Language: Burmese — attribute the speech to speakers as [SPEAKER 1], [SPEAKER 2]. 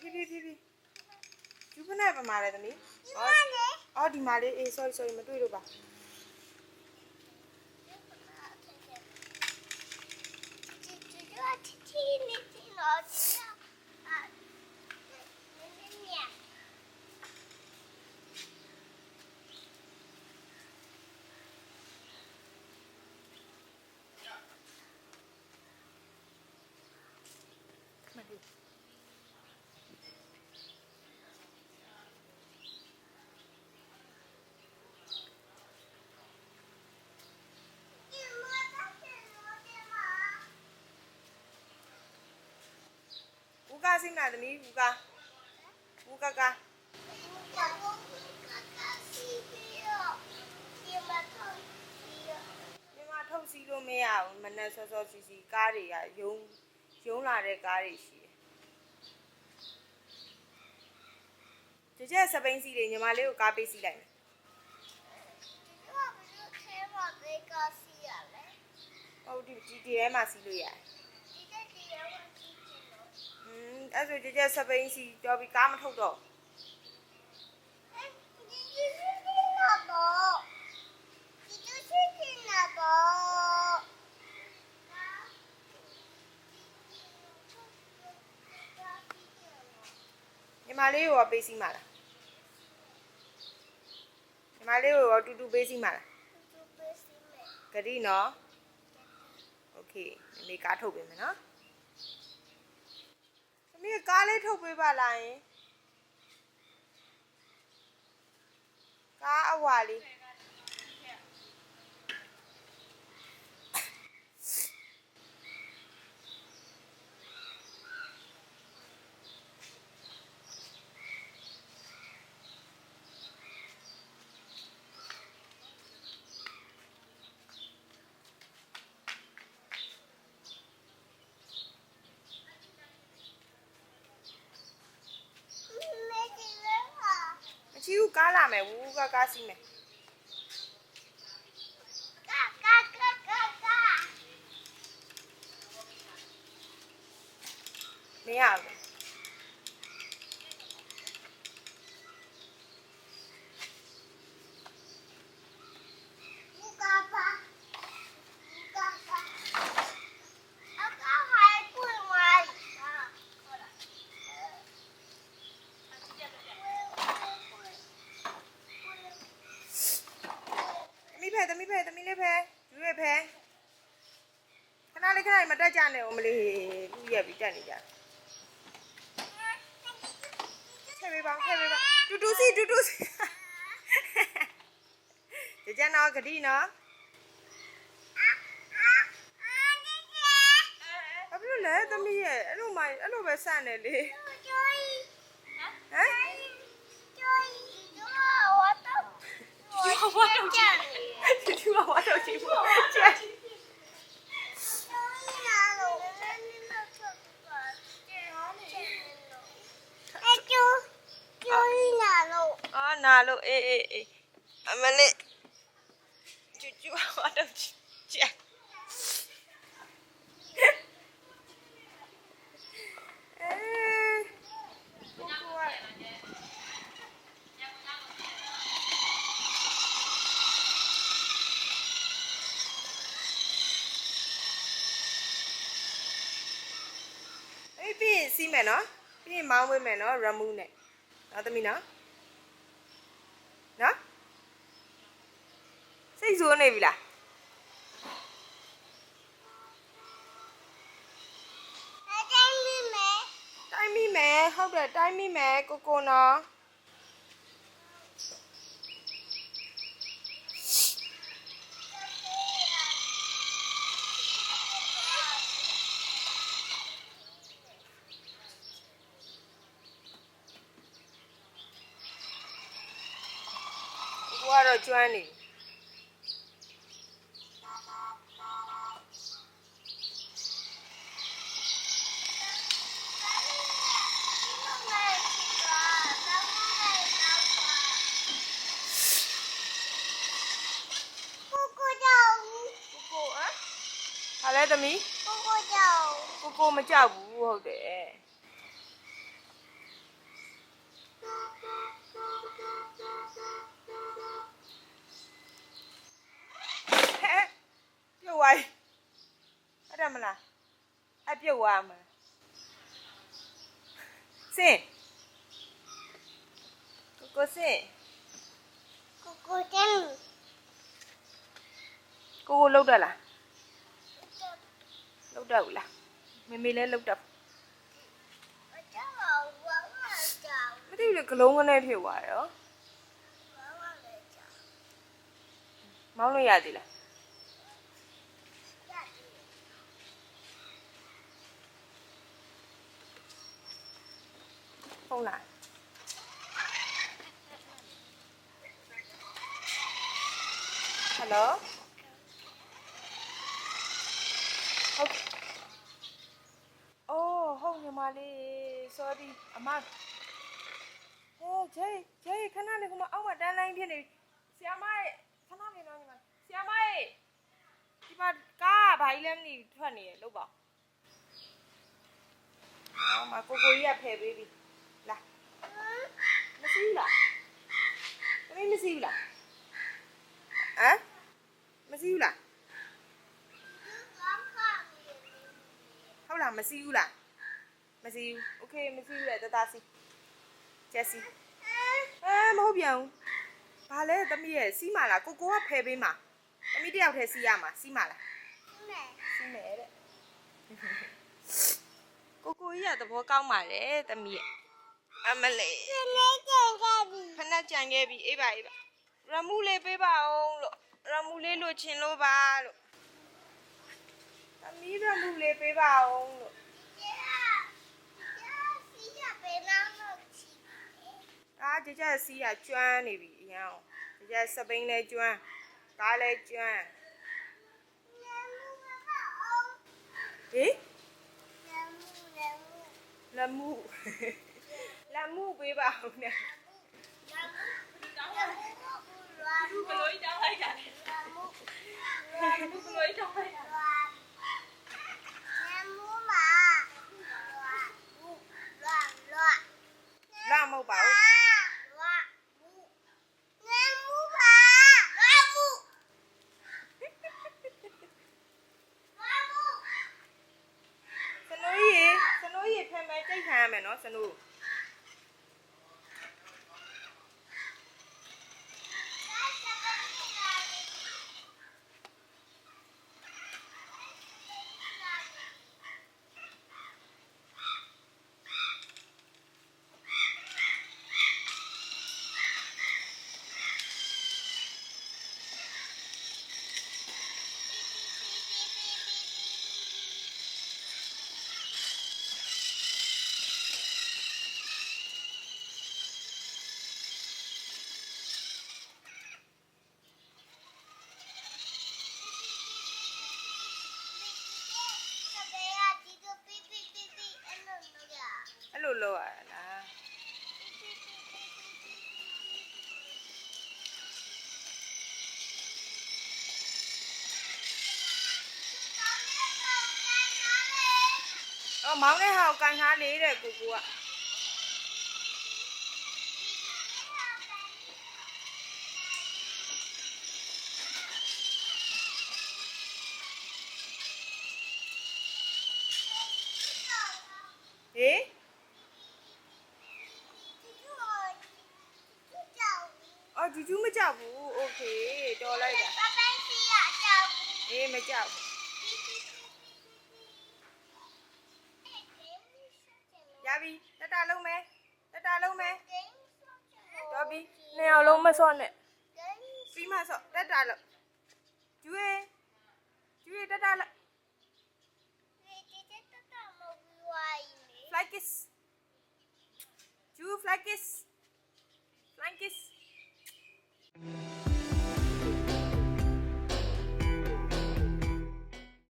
[SPEAKER 1] ဖြည်းဖြည်းဖြည်းဖြည်းယူဖနဲ့ပမာလဲသမီးအော်အော်ဒီမှာလေးအေး sorry sorry မတွေ့လို့ပါဦးကား စိမ့်လားသမီးဦးကားဦးကားကားမြန်မာထုတ်စီးလို့မရဘူးမနဲ့စောစောစီစီကားတွေကယုံယုံလာတဲ့ကားတွေရှိတယ်ကြကြစပိန်စီတွေညီမလေးကိုကားပေးစီလိုက်မယ်ဟုတ်ဒီဒီဒီထဲမှာစီလို့ရတယ်อืม အဲ့ဆိုကြကြစပိန်စီကြော်ပြီးကားမထုတ်တော့ ညီမလေးကိုရောပေးစီမှာလားညီမလေးကိုရောတူတူပေးစီမှာလားဂတိနော်โอเคမမေကားထုတ်ပေးမယ်နော်သ မီးကားလေးထုတ်ပေးပါလားယင်ကားအဝါလေးမချီ ဘူးကားလာမယ်ဝူးကားကားစီးမယ်မရဘူးသမီး ဖဲသမီးဖဲသမီးလေးဖဲယူရဖဲခဏလေးခဏလေးမတက်ကြနဲ့ဦးမလေးလူရက်ပြီးတက်နေကြထဲပေးပါထဲပေးပါတူတူစီတူတူစီကြကြနော်ဂတိနော်ဘာဖြစ်လို့လဲသမီးရဲ့အဲ့လိုမှအဲ့လိုပဲစနေလေဟမ်တူ တူကဝါတော့ချီဖို့ချက်အာနာလို့အေးအေးအေးအမလေးတူတူကဝါတော့ချီချက်အဲကိုကိုကအေးပြီးရင်စီး မယ်နော်ပြီးရင်မောင်းဝေးမယ်နော်ရမူးနဲ့နော်သမီးနော်နော်စိတ်ဆိုးနေပြီလားတိုင်းမိမယ်ဟုတ်တယ်တိုင်းမိမယ်ကိုကိုနော် ကိုကတော့ကျွမ်းနေပြီကိုကိုဟမ်ဟာလဲသမီးကို
[SPEAKER 2] သွားမှာစင်ကိုကိုစင်
[SPEAKER 3] ကိုကိုတန်း
[SPEAKER 2] ကိုကိုလောက်တက်လားလောက်တက်ဘူးလားမေမေလည်းလောက်တက်
[SPEAKER 3] အကြောင်းဘာမှမကြောက်
[SPEAKER 2] မသိဘူးလေဂလုံးကနေဖြစ်သွားတယ်ရော
[SPEAKER 3] ဘာမှမကြောက်
[SPEAKER 2] မောင်းလို့ရသေးလား
[SPEAKER 3] ရတယ်
[SPEAKER 2] ဖုန်းလားဟယ်လိုဟုတ်အိုးဟုတ်ညီမလေး sorry အမဟဲဂျေဂျေခဏလေးကမအောက်မှာတန်းလိုင်းဖြစ်နေပြီဆီယမရဲ့ခဏလေးတော့ညီမဆီယမရဲ့ဒီမှာကားကဘာကြီးလဲမသိဘူးထွက်နေရလို့ပါအော်မကိုကိုကြီးကဖယ်ပေးပြီလာမရှိ ဘူးလား။မမေးမစီးဘူးလား။ဟမ်မစီးဘူးလား။ဟုတ်လားမစီးဘူးလား။မစီးဘူး။ Okay မစီးဘူးလေတတစီ။ကျက်စီ။အဲမဟုတ်ပြန်ဘူး။ဘာလဲသမီးရဲ့စီးမလားကိုကိုကဖယ်ပေးမှာ။သမီးတယောက်တည်းစီးရမှာစီးမလား။
[SPEAKER 3] စီးမယ်။
[SPEAKER 2] စီးမယ်တဲ့။ကိုကိုကြီးကသဘောကောင်းပါတယ်သမီးရဲ့။ အမလေး
[SPEAKER 3] စနေကြင်ခဲ့ပြီ
[SPEAKER 2] ဖနက်ကြံခဲ့ပြီအေးပါအေးပါရမူလေးပေးပါအောင်လို့ရမူလေးလိုချင်လို့ပါလို့သမီးရမူလေးပေးပါအောင်လို့
[SPEAKER 3] ကြာကြာစီးရပဲလားလို့ချီ
[SPEAKER 2] အာကြကြစီးကကျွမ်းနေပြီအရင်အောင်ကြကြစပိန်လဲကျွမ်းကားလဲကျွမ်း
[SPEAKER 3] နမမအောင်
[SPEAKER 2] ဟေး
[SPEAKER 3] နမနမ
[SPEAKER 2] လက်မှုလက် မှုပေးပါအောင်နဲ့
[SPEAKER 3] နမနမဘူးလား
[SPEAKER 1] ဘလို့တောင်းလိုက်တာလဲ
[SPEAKER 3] နမ
[SPEAKER 1] ဘလို့တောင်းလိုက်တာ
[SPEAKER 2] အော်မောင်းတဲ့ဟာကိုကန်ထားလေးတဲ့ကိုကူကဟေးအော်ဂျူးဂျူးမကြောက်ဘူးโอเคတော်လိုက်တာအေးမကြောက်ဘူး မစော့နဲ့ပြီးမစော့တက်တာလို့ကျွေးကျွေးတက်တာလို့ Fly kiss. Do flakis, kiss. Fly kiss.